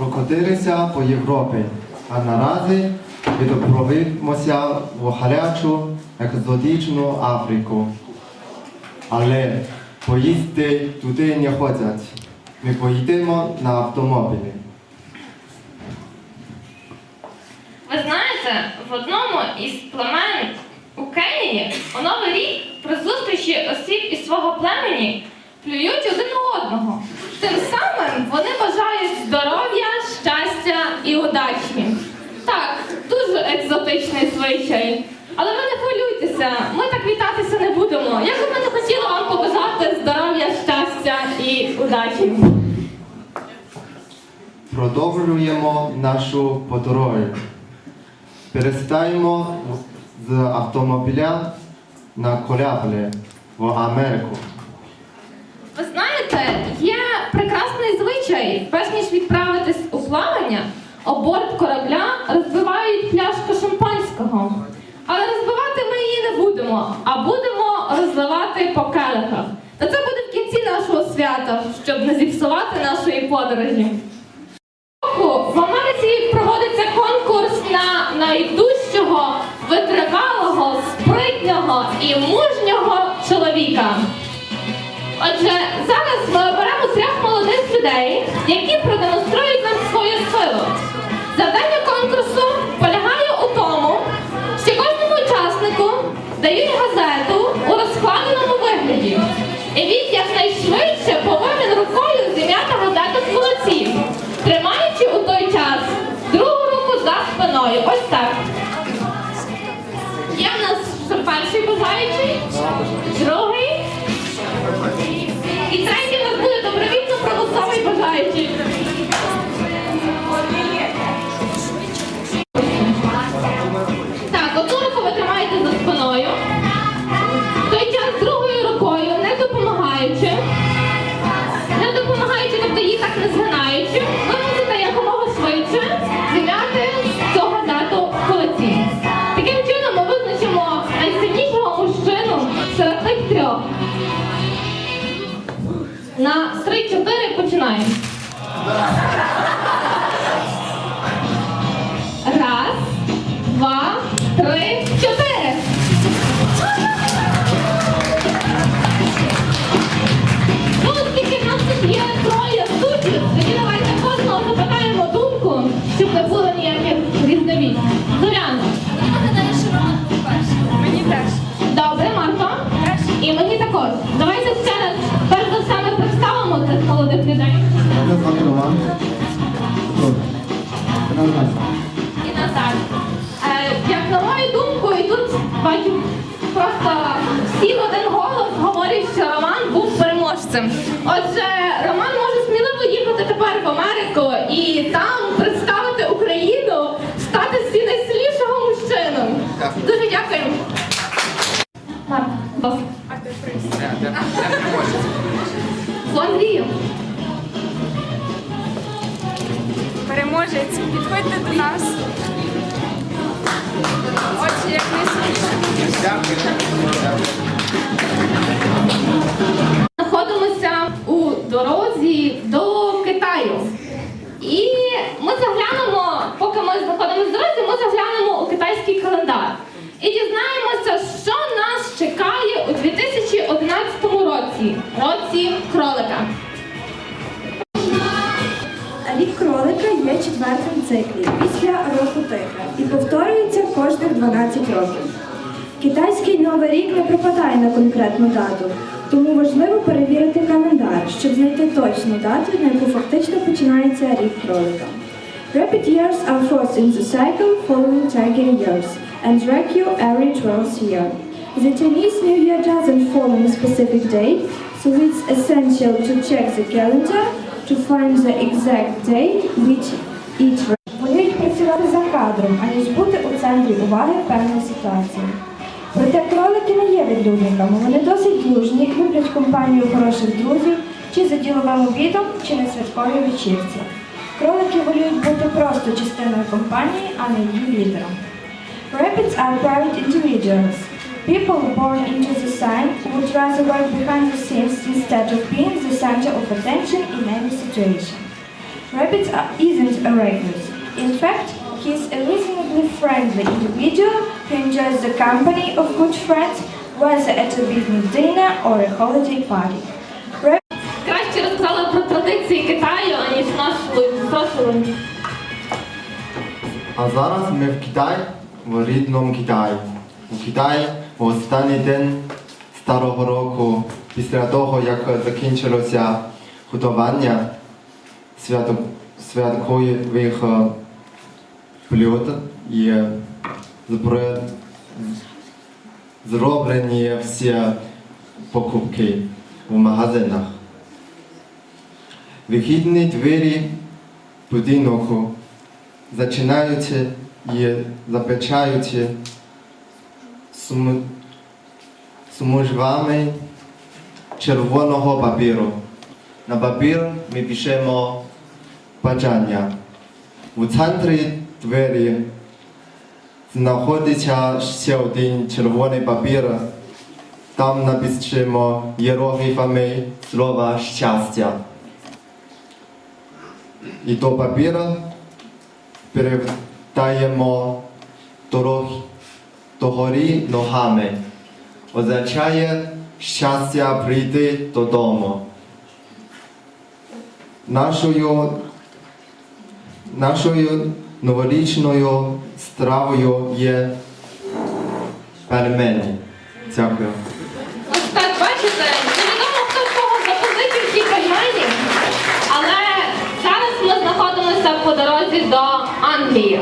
прокотилися по Європі, а наразі відправимося в гарячу екзотичну Африку. Але поїсти туди не ходять. Ми поїдемо на автомобілі. Ви знаєте, в одному із племен у Кенії у Новий рік при зустрічі осіб із свого племені плюють один одного. Тим самим вони бажають здоров'я, щастя і удачі. Так, дуже екзотичний звичай. Але ви не хвилюйтеся, ми так вітатися не будемо. Як би ми не хотіли вам побажати здоров'я, щастя і удачі. Продовжуємо нашу подорож. Перестаємо з автомобіля на кораблі в Америку. Ви знаєте, є прекрасний звичай, перш ніж відправитись у плавання, о борт корабля розбивають пляшку шампанського. Але розбивати ми її не будемо, а будемо розливати по келихах. Та це буде в кінці нашого свята, щоб не зіпсувати нашої подорожі. В Америці проводиться конкурс на найдужчого, витривалого, спритнього і мужнього чоловіка. Отже, зараз ми оберемо трьох молодих людей, які продемонструють бажаючий, другий. І третій у нас буде добровільно православний бажаючий. З Андрієм. Переможець, підходьте до нас. Очі як найсвіше. знаходимося у дорозі до Китаю. І ми заглянемо, поки ми знаходимося в дорозі, ми заглянемо у китайський календар. І дізнаємося, що нас чекає у 2011 році, кролика. Рік кролика є четвертим циклі після року тигра і повторюється кожних 12 років. Китайський новий рік не припадає на конкретну дату, тому важливо перевірити календар, щоб знайти точну дату, на яку фактично починається рік кролика. Rapid years are fourth in the cycle following tiger years and recur every 12th year. The Chinese New Year doesn't fall on a specific date, so it's essential to check the calendar to find the exact day which each Воліють працювати за кадром, аніж бути у центрі уваги певної ситуації. Проте кролики не є відлюдниками, вони досить дружні, люблять компанію хороших друзів, чи за діловим обідом, чи на святковій вечірці. Кролики воліють бути просто частиною компанії, а не її лідером. Rabbits are private individuals. People born into the sign would rather work behind the scenes instead of being the center of attention in any situation. Rabbit isn't a recluse. In fact, he's a reasonably friendly individual who enjoys the company of good friends, whether at a business dinner or a holiday party. Rabbit Краще розказали про традиції Китаю, аніж нашу прошу. А зараз ми в Китаї, в рідному Китаї. У Китаї в останній день старого року, після того, як закінчилося готування святкових е, блюд і зроблені всі покупки в магазинах. Вихідні двері будинку Зачинають і запечають суму- червоного папіру. На папір ми пишемо бажання. У центрі двері знаходиться ще один червоний папір. Там напишемо іерогліфами слова щастя. І до папіра перевертаємо догорі ногами. Означає щастя прийти додому. Нашою, нашою новорічною стравою є пельмені. Дякую. Ось так, бачите, невідомо хто в кого запозичив ті пельмені, але зараз ми знаходимося по дорозі до Англії.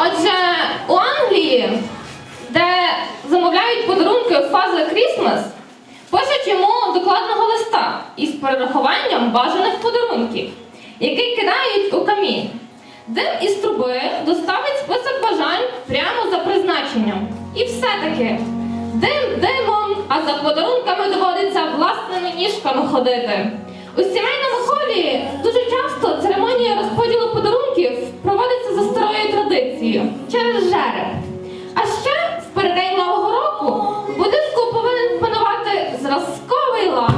Отже, у Англії, де замовляють подарунки у фаза Крісмас, пишуть йому докладного листа із перерахуванням бажаних подарунків, який кидають у камінь. Дим із труби доставить список бажань прямо за призначенням. І все-таки дим димом, а за подарунками доводиться власними ніжками ходити. У сімейному колі дуже часто церемонія розподілу подарунків традицією через жереб. А ще в переддень Нового року в будинку повинен панувати зразковий лад.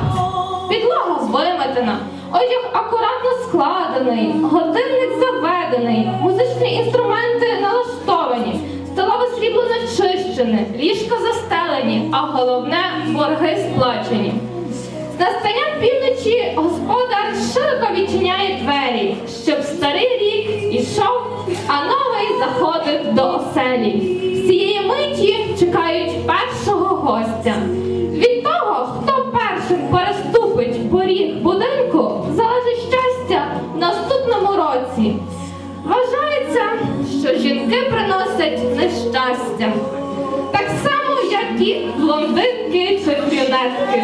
Підлога виметена, одяг акуратно складений, годинник заведений, музичні інструменти налаштовані, столове срібло начищене, ліжка застелені, а головне борги сплачені. З настанням півночі господар широко відчиняє двері, щоб старий рік ішов, а новий заходив до оселі. З цієї миті чекають першого гостя. Від того, хто першим переступить поріг будинку, залежить щастя в наступному році. Вважається, що жінки приносять нещастя. Так само, як і блондинки чи брюнетки.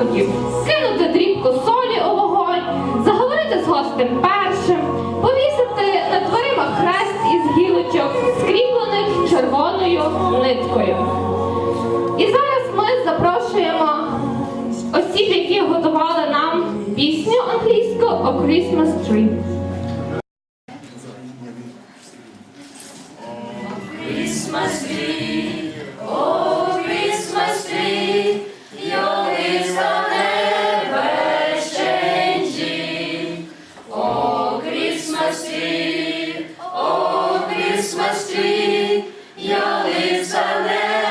Заходів, кинути дрібку солі у вогонь, заговорити з гостем першим, повісити на дверима хрест із гілочок, скріплених червоною ниткою. І зараз ми запрошуємо осіб, які готували нам пісню англійську «O Christmas Tree». Christmas tree, your leaves are red.